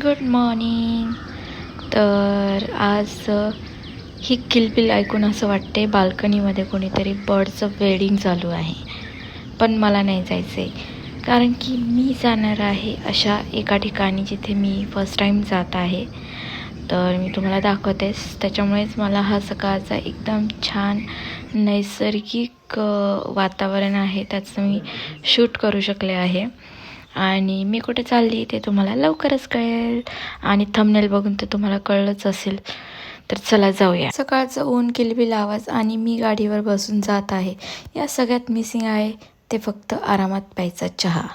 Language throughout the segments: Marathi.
गुड मॉर्निंग तर आज ही किलबिल ऐकून असं वाटते बाल्कनीमध्ये कोणीतरी बर्डचं वेडिंग चालू आहे. पण मला नाही जायचं आहे कारण की मी जाणार आहे अशा एका ठिकाणी जिथे मी फर्स्ट टाईम जात आहे. तर मी तुम्हाला दाखवतेस त्याच्यामुळेच मला हा सकाळचा एकदम छान नैसर्गिक वातावरण आहे. त्याचं मी शूट करू शकले आहे. आणि मी कुठे चालली ते तुम्हाला लवकरच कळेल. आणि थंबनेल बघून तर तुम्हाला कळलंच असेल. तर चला जाऊया. सकाळचं ऊन किलबिल आवाज आणि मी गाडीवर बसून जात आहे. या सगळ्यात मिसिंग आहे ते फक्त आरामात प्यायचा चहा.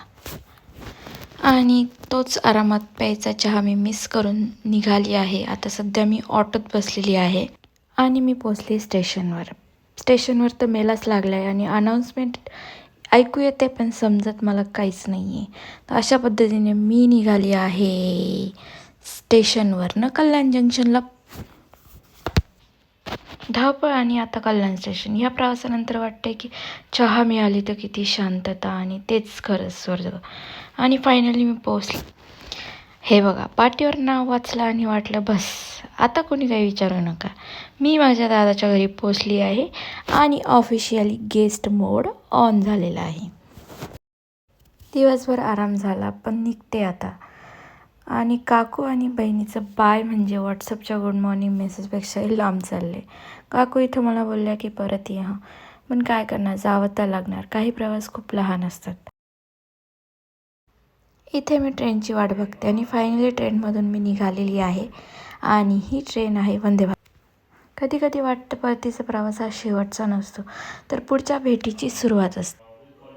आणि तोच आरामात प्यायचा चहा मी मिस करून निघाली आहे. आता सध्या मी ऑटोत बसलेली आहे. आणि मी पोचली स्टेशनवर स्टेशनवर तर मेलाच लागला आहे आणि अनाऊन्समेंट ऐकू येते पण समजत मला काहीच नाही आहे तर अशा पद्धतीने मी निघाली आहे स्टेशनवरनं कल्याण जंक्शनला. धावपळ आणि आता कल्याण स्टेशन. ह्या प्रवासानंतर वाटते की चहा मिळाली तर किती शांतता आणि तेच खरंच स्वर्ग. आणि फायनली मी पोहोचले. हे बघा पाठीवर नाव वाचलं आणि वाटलं बस. आता कोणी काही विचारू नका. मी माझ्या दादाच्या घरी पोचली आहे आणि ऑफिशियली गेस्ट मोड ऑन झालेला आहे. दिवसभर आराम झाला पण निघते आता. आणि काकू आणि बहिणीचं बाय म्हणजे व्हॉट्सअपच्या गुड मॉर्निंग मेसेजपेक्षाही लांब चालले काकू इथं मला बोलल्या की परत या. पण काय करणार? जावं तर लागणार. काही प्रवास खूप लहान असतात. इथे मी ट्रेनची वाट बघते आणि फायनली ट्रेनमधून मी निघालेली आहे. आणि ही ट्रेन आहे वंदे भारत. कधी कधी वाटतं परतीचा प्रवास हा शेवटचा नसतो तर पुढच्या भेटीची सुरुवात असते.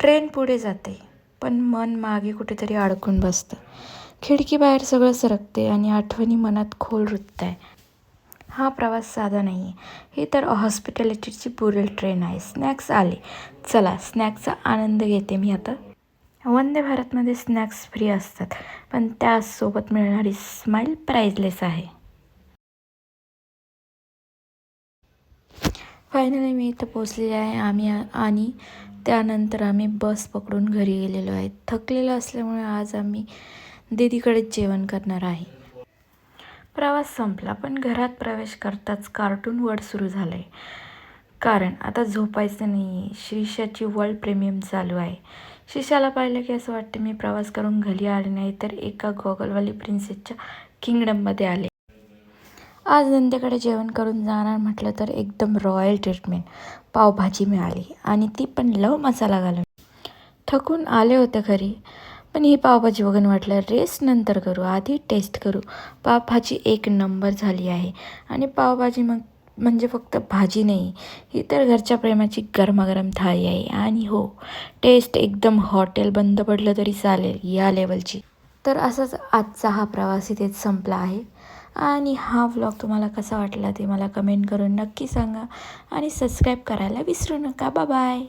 ट्रेन पुढे जाते पण मन मागे कुठेतरी अडकून बसतं. खिडकीबाहेर सगळं सरकते आणि आठवणी मनात खोल रुतत आहे हा प्रवास साधा नाही आहे ही तर हॉस्पिटॅलिटीची पुरेल ट्रेन आहे. स्नॅक्स आले. चला स्नॅक्सचा आनंद घेते मी आता. वंदे भारतमध्ये स्नॅक्स फ्री असतात पण त्यासोबत मिळणारी स्माईल प्राईजलेस आहे. फायनली मी इथं पोचलेले आहे. आम्ही आणि त्यानंतर आम्ही बस पकडून घरी गेलेलो आहे. थकलेलो असल्यामुळे आज आम्ही दीदीकडेच जेवण करणार आहे. प्रवास संपला पण घरात प्रवेश करताच कार्टून वर्ड सुरू झालं आहे कारण आता झोपायचं नाही आहे श्रीषाची वर्ल्ड प्रीमियम चालू आहे. श्रीषाला पाहिलं की असं वाटतं मी प्रवास करून घरी आले नाही तर एका गॉगलवाली प्रिन्सेसच्या किंगडममध्ये आले. आज नंद्याकडे जेवण करून जाणार म्हटलं तर एकदम रॉयल ट्रीटमेंट पावभाजी मिळाली आणि ती पण लव मसाला घालून. थकून आले होते घरी. पण ही पावभाजी बघून वाटलं रेस्ट नंतर करू आधी टेस्ट करू. पावभाजी एक नंबर झाली आहे. आणि पावभाजी मग म्हणजे फक्त भाजी नाही ही तर घरच्या प्रेमाची गरमागरम थाळी आहे. आणि हो टेस्ट एकदम हॉटेल बंद पडलं तरी चालेल या लेवलची तर असंच आजचा हा प्रवास इथेच संपला आहे. आणि हा व्लॉग तुम्हाला कसा वाटला ते मला कमेंट करून नक्की सांगा. आणि सबस्क्राईब करायला विसरू नका. बाय